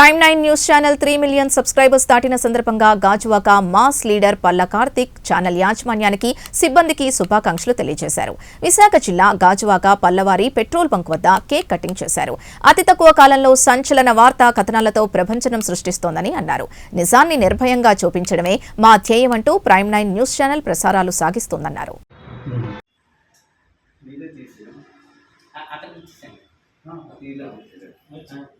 Prime nine news channel three million subscribers దాటిన సందర్భంగా Gajuwaka mass leader Palla Karthik channel యాజమాన్యానికి సిబ్బందికి శుభాకాంక్షలు తెలియజేశారు. విశాఖ జిల్లా గాజువాక పల్లవారి పెట్రోల్ బంక్ వద్ద కేక్ కటింగ్ చేశారు. అతి తక్కువ కాలంలో సంచలన వార్తా కథనాలతో ప్రభంజనం సృష్టిస్తోందని అన్నారు. నిజాన్ని నిర్భయంగా చూపించడమే మా ధ్యేయమంటూ ప్రైమ్ నైన్ న్యూస్ ఛానల్ ప్రసారాలు సాగిస్తోందన్నారు. అతను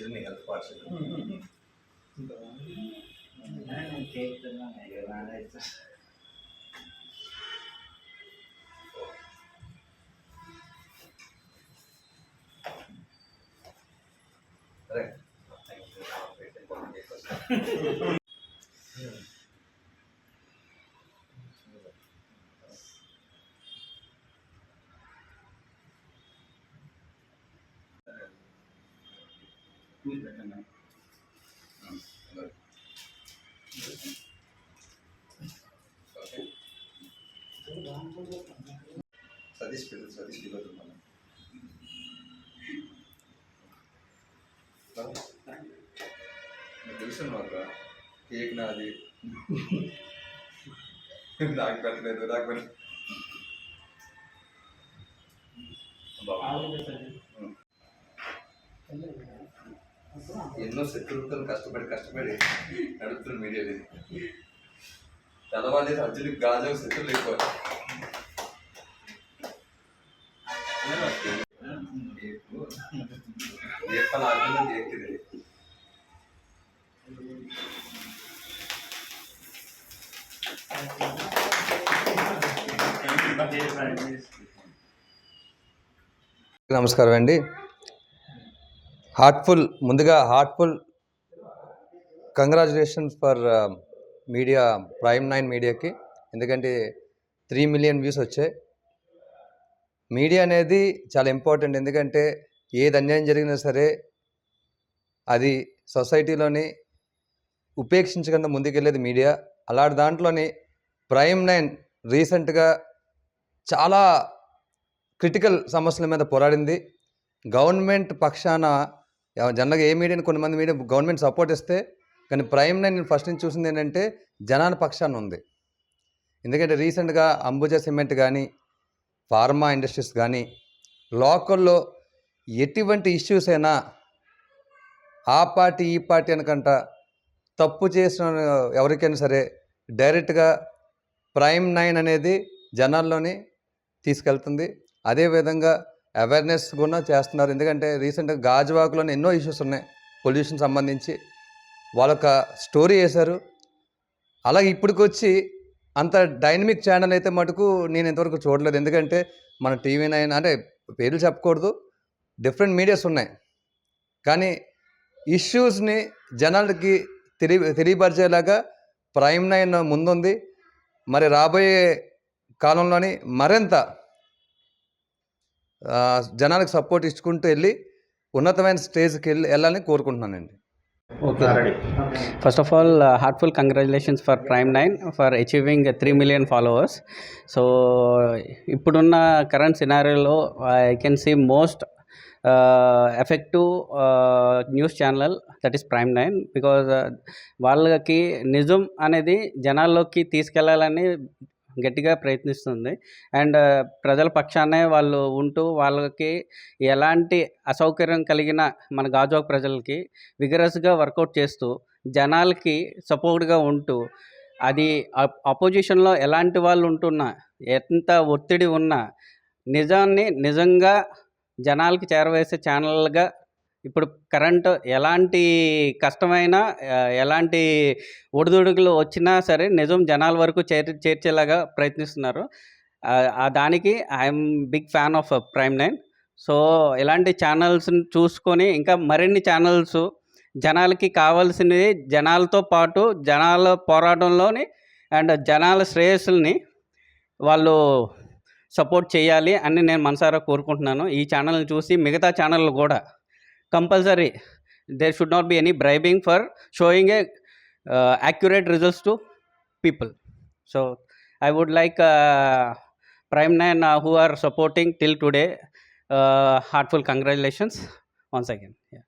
சிறுநி ஹெல்ப்பாக இருக்குது கேட்டுதான் Right. సతీష్ పిల్లలు సతీష్ పిల్లలు మనం నీకు తెలుసు మాకు కేక్ నాది నాకు పెట్టలేదు నాకు పెట్టలేదు బాబు ఎన్నో శత్రువులతో కష్టపడి కష్టపడి నడుపుతున్న మీడియా ఇది. తెల్లవాళ్ళు అర్జునుడికి గాజు శత్రులు ఎక్కువ. నమస్కారం అండి. హార్ట్ఫుల్ ముందుగా heartful. Congratulations for media prime nine మీడియాకి ఎందుకంటే త్రీ మిలియన్ వ్యూస్ వచ్చాయి. మీడియా అనేది చాలా ఇంపార్టెంట్ ఎందుకంటే ఏది అన్యాయం జరిగినా సరే అది సొసైటీలోని ఉపేక్షించకుండా ముందుకెళ్ళేది మీడియా అలాంటి దాంట్లోని ప్రైమ్ నైన్ రీసెంట్గా చాలా క్రిటికల్ సమస్యల మీద పోరాడింది. గవర్నమెంట్ పక్షాన జనరల్గా ఏ మీడియాని కొంతమంది మీడియా గవర్నమెంట్ సపోర్ట్ ఇస్తే కానీ ప్రైమ్ నైన్ నేను ఫస్ట్ నుంచి చూసింది ఏంటంటే జనాల పక్షాన్ని ఉంది. ఎందుకంటే రీసెంట్గా అంబుజా సిమెంట్ కానీ ఫార్మా ఇండస్ట్రీస్ కానీ లోకల్లో ఎటువంటి ఇష్యూస్ అయినా ఆ పార్టీ ఈ పార్టీ అనకంట తప్పు చేసిన ఎవరికైనా సరే డైరెక్ట్గా ప్రైమ్ నైన్ అనేది జనాల్లోని తీసుకెళ్తుంది. అదేవిధంగా అవేర్నెస్ కూడా చేస్తున్నారు. ఎందుకంటే రీసెంట్గా గాజువాకులోనే ఎన్నో ఇష్యూస్ ఉన్నాయి. పొల్యూషన్ సంబంధించి వాళ్ళొక స్టోరీ వేశారు. అలాగే ఇప్పటికొచ్చి అంత డైనమిక్ ఛానల్ అయితే మటుకు నేను ఇంతవరకు చూడలేదు. ఎందుకంటే మన టీవీ నైన్ అంటే పేర్లు చెప్పకూడదు. డిఫరెంట్ మీడియాస్ ఉన్నాయి. కానీ ఇష్యూస్ని జనాలకి తెలియ తెలియపరిచేలాగా ప్రైమ్ నైన్ ముందుంది. మరి రాబోయే కాలంలోని మరింత జనాలకు సపోర్ట్ ఇచ్చుకుంటూ వెళ్ళి ఉన్నతమైన స్టేజ్కి వెళ్ళి వెళ్ళాలని కోరుకుంటున్నానండి. Okay. First of all heartful congratulations for prime nine for achieving three million followers so ఇప్పుడున్న current సినారియోలో I can see most effective news channel that is prime nine because వాళ్ళకి నిజం అనేది జనాల్లోకి తీసుకెళ్ళాలని గట్టిగా ప్రయత్నిస్తుంది. అండ్ ప్రజల పక్షానే వాళ్ళు ఉంటూ వాళ్ళకి ఎలాంటి అసౌకర్యం కలిగిన మన గాజువాక ప్రజలకి విగరస్గా వర్కౌట్ చేస్తూ జనాలకి సపోర్ట్గా ఉంటూ అది అపోజిషన్లో ఎలాంటి వాళ్ళు ఉంటున్నా ఎంత ఒత్తిడి ఉన్నా నిజాన్ని నిజంగా జనాలకి చేరవేసే ఛానల్గా ఇప్పుడు కరెంట్ ఎలాంటి కష్టమైన ఎలాంటి ఒడిదుడుకులు వచ్చినా సరే నిజం జనాల వరకు చేర్ చేర్చేలాగా ప్రయత్నిస్తున్నారు. దానికి I'm big fan of prime nine. So ఇలాంటి ఛానల్స్ని చూసుకొని ఇంకా మరిన్ని ఛానల్స్ జనాలకి కావాల్సినవి జనాలతో పాటు జనాల పోరాటంలోని అండ్ జనాల శ్రేయస్సుల్ని వాళ్ళు సపోర్ట్ చేయాలి అని నేను మనసారా కోరుకుంటున్నాను. ఈ ఛానల్ని చూసి మిగతా ఛానళ్ళు కూడా compulsory. There should not be any bribing for showing a uh, accurate results to people. So i would like uh, prime nine uh, who are supporting till today uh, heartful congratulations once again. Yeah.